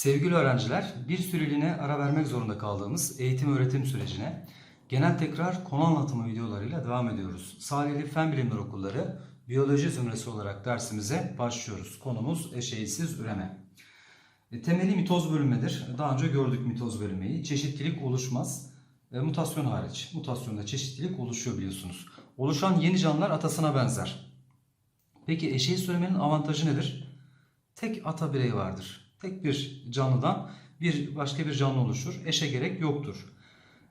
Sevgili öğrenciler, bir süreliğine ara vermek zorunda kaldığımız eğitim öğretim sürecine genel tekrar konu anlatımı videolarıyla devam ediyoruz. Salihli Fen Bilimleri Okulları Biyoloji Zümresi olarak dersimize başlıyoruz. Konumuz eşeğsiz üreme. E, temeli mitoz bölünmedir. Daha önce gördük mitoz bölünmeyi. Çeşitlilik oluşmaz. E, mutasyon hariç. Mutasyonda çeşitlilik oluşuyor biliyorsunuz. Oluşan yeni canlılar atasına benzer. Peki eşeğsiz üremenin avantajı nedir? Tek ata bireyi vardır. Tek bir canlıdan bir başka bir canlı oluşur. Eşe gerek yoktur.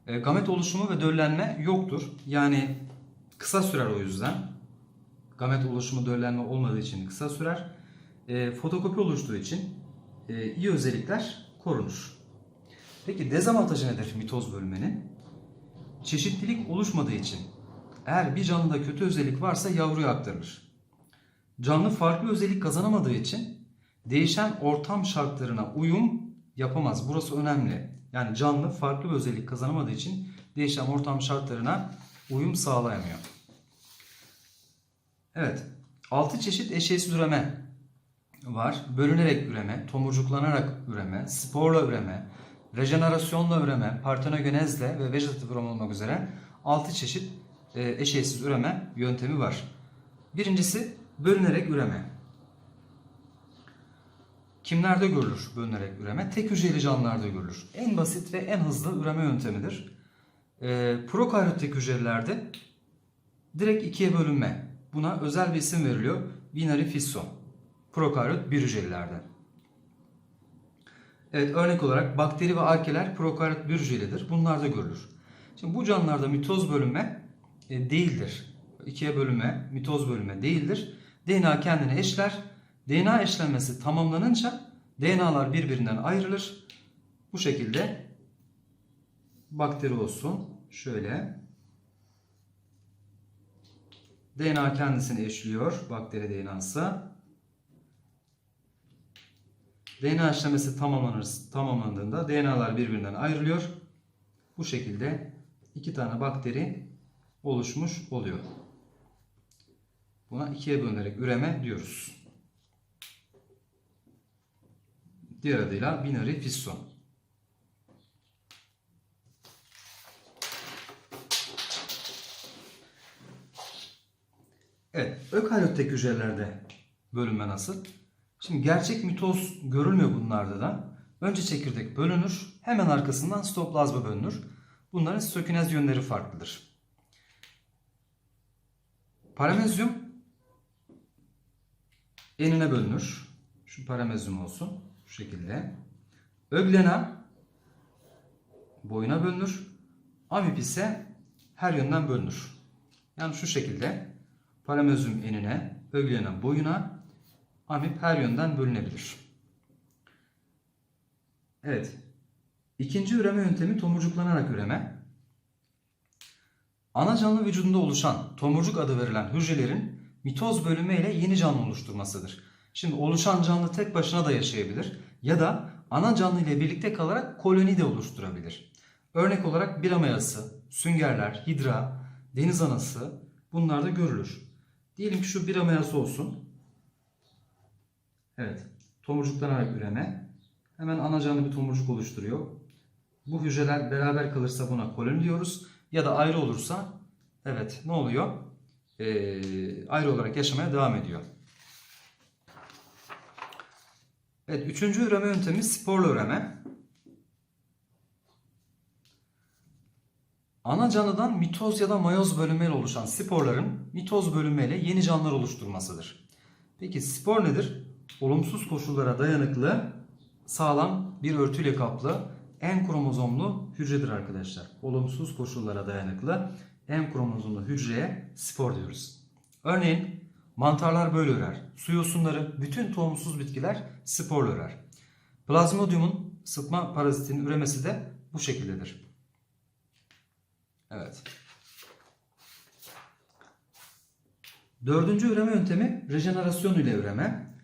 E, gamet oluşumu ve döllenme yoktur. Yani kısa sürer o yüzden. Gamet oluşumu döllenme olmadığı için kısa sürer. E, fotokopi oluştuğu için e, iyi özellikler korunur. Peki dezavantajı nedir mitoz bölünmenin? Çeşitlilik oluşmadığı için eğer bir canlıda kötü özellik varsa yavruya aktarılır. Canlı farklı özellik kazanamadığı için değişen ortam şartlarına uyum yapamaz. Burası önemli. Yani canlı farklı bir özellik kazanamadığı için değişen ortam şartlarına uyum sağlayamıyor. Evet. 6 çeşit eşeğsiz üreme var. Bölünerek üreme, tomurcuklanarak üreme, sporla üreme, rejenerasyonla üreme, partenogenezle ve vejetatif üreme olmak üzere 6 çeşit e, eşeğsiz üreme yöntemi var. Birincisi bölünerek üreme. Kimlerde görülür bölünerek üreme? Tek hücreli canlılarda görülür. En basit ve en hızlı üreme yöntemidir. E, prokaryotik hücrelerde direkt ikiye bölünme. Buna özel bir isim veriliyor. Binary fisson. Prokaryot bir hücrelilerde. Evet örnek olarak bakteri ve arkeler prokaryot bir hücrelidir. Bunlarda görülür. Şimdi bu canlılarda mitoz bölünme e, değildir. İkiye bölünme, mitoz bölünme değildir. DNA kendini eşler. DNA eşlenmesi tamamlanınca DNA'lar birbirinden ayrılır. Bu şekilde bakteri olsun. Şöyle. DNA kendisini eşliyor. Bakteri DNA'sı. DNA işlemesi tamamlanır, tamamlandığında DNA'lar birbirinden ayrılıyor. Bu şekilde iki tane bakteri oluşmuş oluyor. Buna ikiye bölünerek üreme diyoruz. Diğer adıyla binary fisson. Evet, ökaryotteki hücrelerde bölünme nasıl? Şimdi gerçek mitoz görülmüyor bunlarda da. Önce çekirdek bölünür, hemen arkasından sitoplazma bölünür. Bunların sitokinez yönleri farklıdır. Paramezyum enine bölünür. Şu paramezyum olsun. Şu şekilde. Öglena boyuna bölünür. Amip ise her yönden bölünür. Yani şu şekilde paramezyum enine, öglena boyuna, amip her yönden bölünebilir. Evet. İkinci üreme yöntemi tomurcuklanarak üreme. Ana canlı vücudunda oluşan tomurcuk adı verilen hücrelerin mitoz bölünme ile yeni canlı oluşturmasıdır. Şimdi oluşan canlı tek başına da yaşayabilir ya da ana canlı ile birlikte kalarak koloni de oluşturabilir. Örnek olarak bir mayası, süngerler, hidra, deniz anası bunlar da görülür. Diyelim ki şu bir mayası olsun. Evet, tomurcuklanarak üreme. Hemen ana canlı bir tomurcuk oluşturuyor. Bu hücreler beraber kalırsa buna koloni diyoruz. Ya da ayrı olursa evet ne oluyor? Ee, ayrı olarak yaşamaya devam ediyor. Evet, üçüncü üreme yöntemi sporla üreme. Ana canlıdan mitoz ya da mayoz bölünmeyle oluşan sporların mitoz bölünmeyle yeni canlılar oluşturmasıdır. Peki spor nedir? Olumsuz koşullara dayanıklı, sağlam bir örtüyle kaplı en kromozomlu hücredir arkadaşlar. Olumsuz koşullara dayanıklı en kromozomlu hücreye spor diyoruz. Örneğin mantarlar böyle örer. Su yosunları, bütün tohumsuz bitkiler sporla örer. Plazmodium'un sıtma parazitinin üremesi de bu şekildedir. Evet. Dördüncü üreme yöntemi rejenerasyon ile üreme.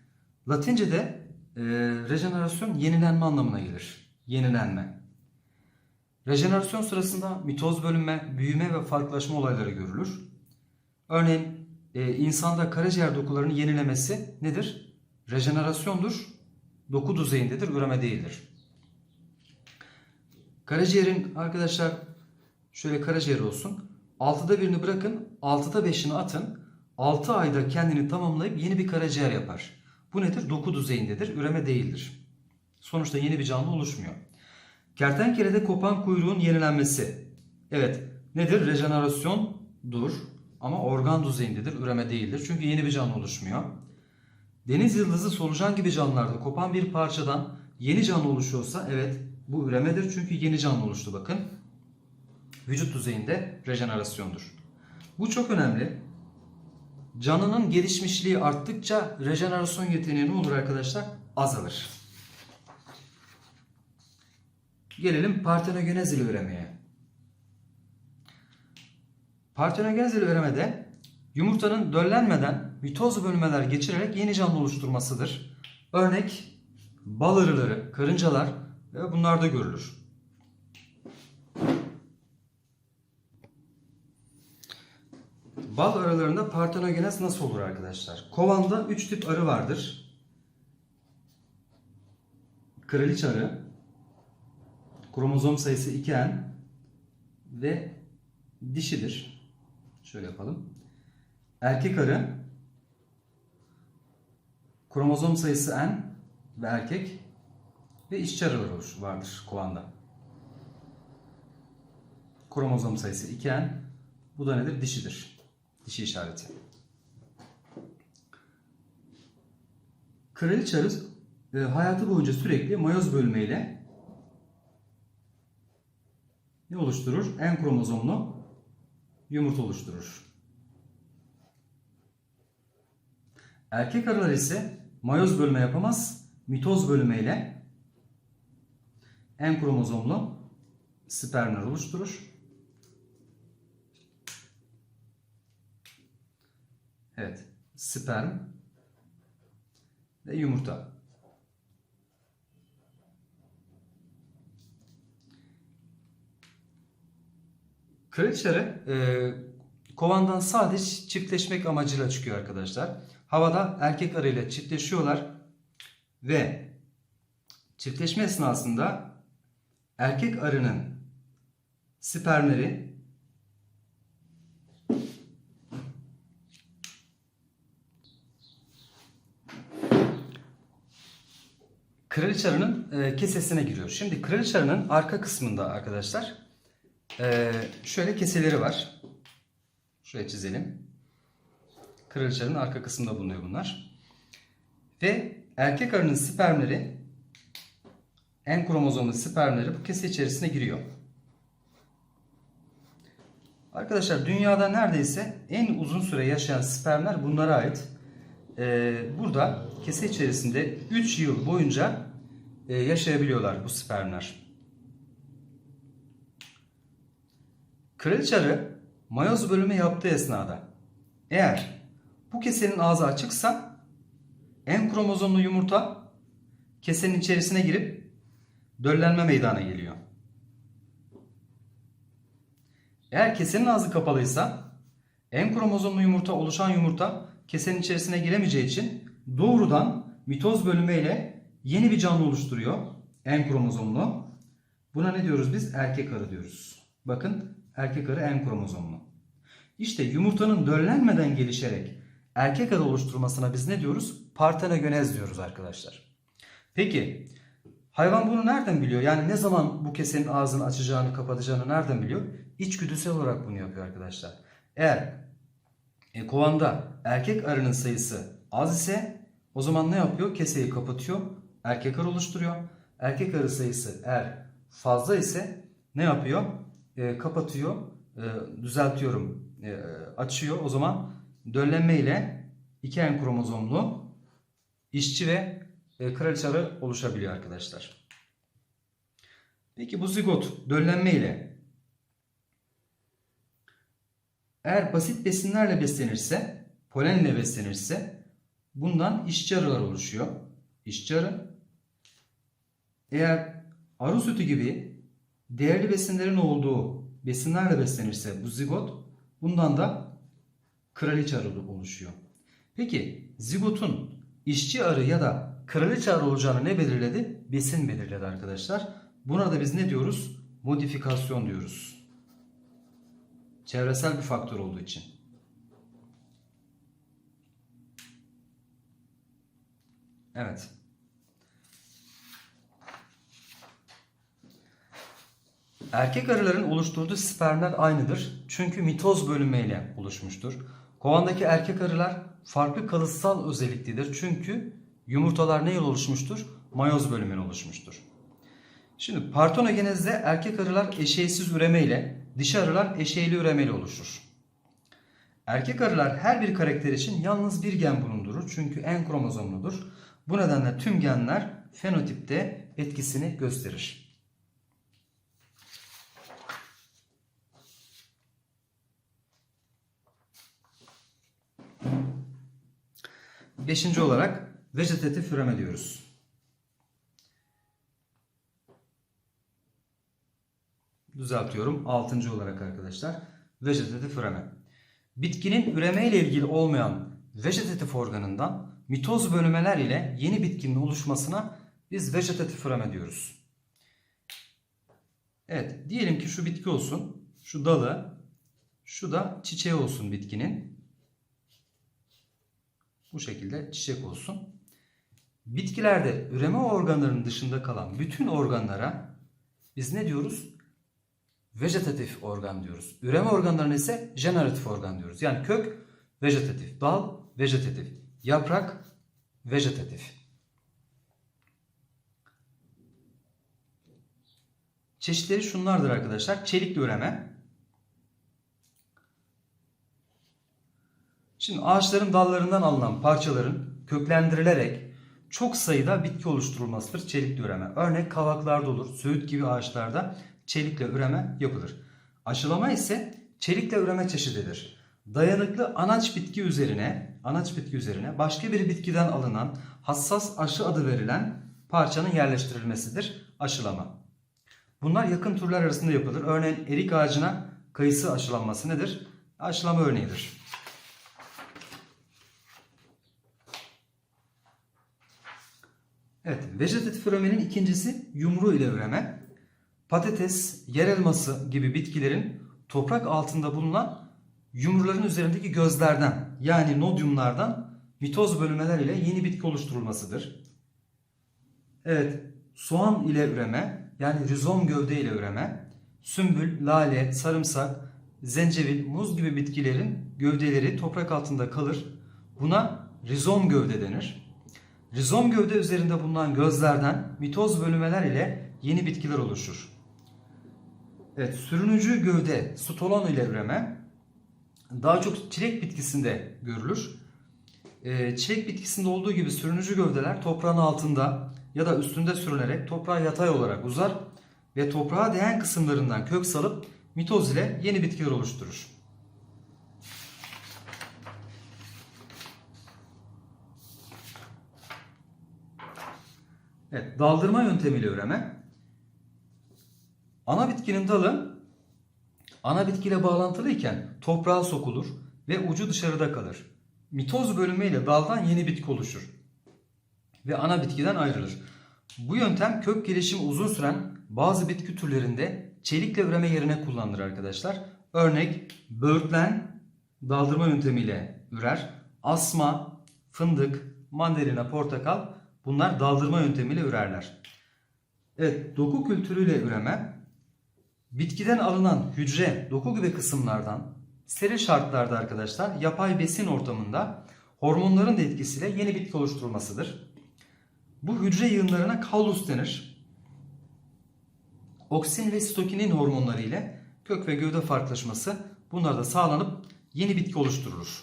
Latince'de e, rejenerasyon yenilenme anlamına gelir. Yenilenme. Rejenerasyon sırasında mitoz bölünme, büyüme ve farklılaşma olayları görülür. Örneğin e, insanda karaciğer dokularını yenilemesi nedir? Rejenerasyondur. doku düzeyindedir, üreme değildir. Karaciğerin arkadaşlar şöyle karaciğer olsun. 6'da birini bırakın, 6'da 5'ini atın. 6 ayda kendini tamamlayıp yeni bir karaciğer yapar. Bu nedir? Doku düzeyindedir, üreme değildir. Sonuçta yeni bir canlı oluşmuyor. Kertenkelede kopan kuyruğun yenilenmesi. Evet, nedir? Rejenerasyondur ama organ düzeyindedir, üreme değildir. Çünkü yeni bir canlı oluşmuyor. Deniz yıldızı solucan gibi canlılarda kopan bir parçadan yeni canlı oluşuyorsa evet bu üremedir. Çünkü yeni canlı oluştu bakın. Vücut düzeyinde rejenerasyondur. Bu çok önemli. Canının gelişmişliği arttıkça rejenerasyon yeteneği ne olur arkadaşlar? Azalır. Gelelim partenogenezili üremeye. Partenogenezili üremede yumurtanın döllenmeden mitoz bölünmeler geçirerek yeni canlı oluşturmasıdır. Örnek bal arıları, karıncalar ve bunlarda görülür. Bal arılarında partenogenez nasıl olur arkadaşlar? Kovanda 3 tip arı vardır. Kraliç arı, kromozom sayısı 2N ve dişidir. Şöyle yapalım. Erkek arı, kromozom sayısı N ve erkek ve işçi arılar olur- vardır kovanda. Kromozom sayısı 2N. Bu da nedir? Dişidir. Dişi işareti. Kraliç arı e, hayatı boyunca sürekli mayoz bölmeyle ne oluşturur? En kromozomlu yumurta oluşturur. Erkek arılar ise mayoz bölme yapamaz, mitoz bölmeyle en kromozomlu spermler oluşturur. Evet, sperm ve yumurta. Kraliçeleri e, kovandan sadece çiftleşmek amacıyla çıkıyor arkadaşlar. Havada erkek arıyla çiftleşiyorlar ve çiftleşme esnasında erkek arının spermleri kraliçe e, kesesine giriyor. Şimdi kraliçe arka kısmında arkadaşlar e, şöyle keseleri var. Şuraya çizelim. Kraliçe arının arka kısmında bulunuyor bunlar. Ve erkek arının spermleri en kromozomlu spermleri bu kese içerisine giriyor. Arkadaşlar dünyada neredeyse en uzun süre yaşayan spermler bunlara ait. Ee, burada kese içerisinde 3 yıl boyunca e, yaşayabiliyorlar bu spermler. Kraliçe arı mayoz bölümü yaptığı esnada eğer bu kesenin ağzı açıksa en kromozomlu yumurta kesenin içerisine girip döllenme meydana geliyor. Eğer kesenin ağzı kapalıysa en kromozomlu yumurta oluşan yumurta kesenin içerisine giremeyeceği için doğrudan mitoz bölünmeyle yeni bir canlı oluşturuyor. En kromozomlu. Buna ne diyoruz biz? Erkek arı diyoruz. Bakın erkek arı en kromozomlu. İşte yumurtanın döllenmeden gelişerek erkek arı oluşturmasına biz ne diyoruz? Partenogenez diyoruz arkadaşlar. Peki hayvan bunu nereden biliyor? Yani ne zaman bu kesenin ağzını açacağını kapatacağını nereden biliyor? İçgüdüsel olarak bunu yapıyor arkadaşlar. Eğer e, kovanda erkek arının sayısı az ise o zaman ne yapıyor? Keseyi kapatıyor. Erkek arı oluşturuyor. Erkek arı sayısı eğer fazla ise ne yapıyor? E, kapatıyor. E, düzeltiyorum. E, açıyor. O zaman döllenme ile iki en kromozomlu işçi ve e, kraliçe arı oluşabiliyor arkadaşlar. Peki bu zigot döllenme ile eğer basit besinlerle beslenirse, polenle beslenirse bundan işçi arılar oluşuyor. İşçi arı. Eğer arı sütü gibi değerli besinlerin olduğu besinlerle beslenirse bu zigot bundan da kraliçe arı oluşuyor. Peki zigotun işçi arı ya da kraliçe arı olacağını ne belirledi? Besin belirledi arkadaşlar. Buna da biz ne diyoruz? Modifikasyon diyoruz. Çevresel bir faktör olduğu için. Evet. Erkek arıların oluşturduğu spermler aynıdır. Çünkü mitoz bölünmeyle oluşmuştur. Kovandaki erkek arılar farklı kalıtsal özelliklidir. Çünkü yumurtalar ne yıl oluşmuştur? Mayoz bölümüyle oluşmuştur. Şimdi partenogenezde erkek arılar eşeğsiz üremeyle, dişi arılar eşeğli üremeyle oluşur. Erkek arılar her bir karakter için yalnız bir gen bulundurur çünkü en kromozomludur. Bu nedenle tüm genler fenotipte etkisini gösterir. Beşinci olarak vejetatif üreme diyoruz. Düzeltiyorum. Altıncı olarak arkadaşlar. Vejetatif üreme. Bitkinin üreme ile ilgili olmayan vejetatif organından mitoz bölümeler ile yeni bitkinin oluşmasına biz vejetatif üreme diyoruz. Evet, diyelim ki şu bitki olsun, şu dalı, şu da çiçeği olsun bitkinin. Bu şekilde çiçek olsun. Bitkilerde üreme organlarının dışında kalan bütün organlara biz ne diyoruz? Vejetatif organ diyoruz. Üreme organlarına ise jeneratif organ diyoruz. Yani kök vejetatif, dal vejetatif, yaprak vejetatif. Çeşitleri şunlardır arkadaşlar. Çelikli üreme. Şimdi ağaçların dallarından alınan parçaların köklendirilerek çok sayıda bitki oluşturulmasıdır çelikli üreme. Örnek kavaklarda olur, söğüt gibi ağaçlarda çelikle üreme yapılır. Aşılama ise çelikle üreme çeşididir. Dayanıklı anaç bitki üzerine, anaç bitki üzerine başka bir bitkiden alınan hassas aşı adı verilen parçanın yerleştirilmesidir aşılama. Bunlar yakın türler arasında yapılır. Örneğin erik ağacına kayısı aşılanması nedir? Aşılama örneğidir. Evet, vejetatif üremenin ikincisi yumru ile üreme. Patates, yer elması gibi bitkilerin toprak altında bulunan yumruların üzerindeki gözlerden yani nodyumlardan mitoz bölünmeler ile yeni bitki oluşturulmasıdır. Evet, soğan ile üreme yani rizom gövde ile üreme, sümbül, lale, sarımsak, zencefil, muz gibi bitkilerin gövdeleri toprak altında kalır. Buna rizom gövde denir. Rizom gövde üzerinde bulunan gözlerden mitoz bölümeler ile yeni bitkiler oluşur. Evet, sürünücü gövde stolon ile üreme daha çok çilek bitkisinde görülür. Ee, çilek bitkisinde olduğu gibi sürünücü gövdeler toprağın altında ya da üstünde sürünerek toprağa yatay olarak uzar ve toprağa değen kısımlarından kök salıp mitoz ile yeni bitkiler oluşturur. Evet, daldırma yöntemiyle üreme. Ana bitkinin dalı ana bitkiyle bağlantılıyken toprağa sokulur ve ucu dışarıda kalır. Mitoz bölünmeyle daldan yeni bitki oluşur ve ana bitkiden ayrılır. Bu yöntem kök gelişimi uzun süren bazı bitki türlerinde çelikle üreme yerine kullanılır arkadaşlar. Örnek böğürtlen daldırma yöntemiyle ürer. Asma, fındık, mandalina, portakal bunlar daldırma yöntemiyle ürerler. Evet, doku kültürüyle üreme bitkiden alınan hücre, doku gibi kısımlardan steril şartlarda arkadaşlar yapay besin ortamında hormonların da etkisiyle yeni bitki oluşturulmasıdır. Bu hücre yığınlarına kaulus denir. Oksin ve sitokinin hormonları ile kök ve gövde farklılaşması bunlar da sağlanıp yeni bitki oluşturulur.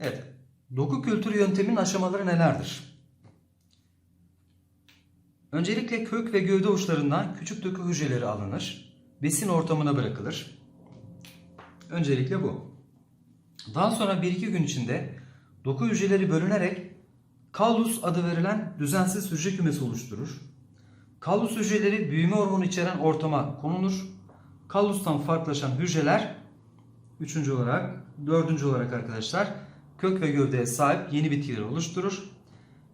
Evet, doku kültürü yönteminin aşamaları nelerdir? Öncelikle kök ve gövde uçlarından küçük doku hücreleri alınır. Besin ortamına bırakılır. Öncelikle bu. Daha sonra 1-2 gün içinde doku hücreleri bölünerek kallus adı verilen düzensiz hücre kümesi oluşturur. Kallus hücreleri büyüme hormonu içeren ortama konulur. Kallustan farklılaşan hücreler üçüncü olarak, dördüncü olarak arkadaşlar kök ve gövdeye sahip yeni bitkileri oluşturur.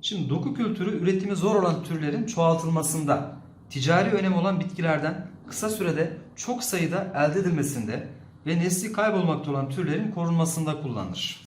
Şimdi doku kültürü üretimi zor olan türlerin çoğaltılmasında, ticari önemi olan bitkilerden kısa sürede çok sayıda elde edilmesinde ve nesli kaybolmakta olan türlerin korunmasında kullanılır.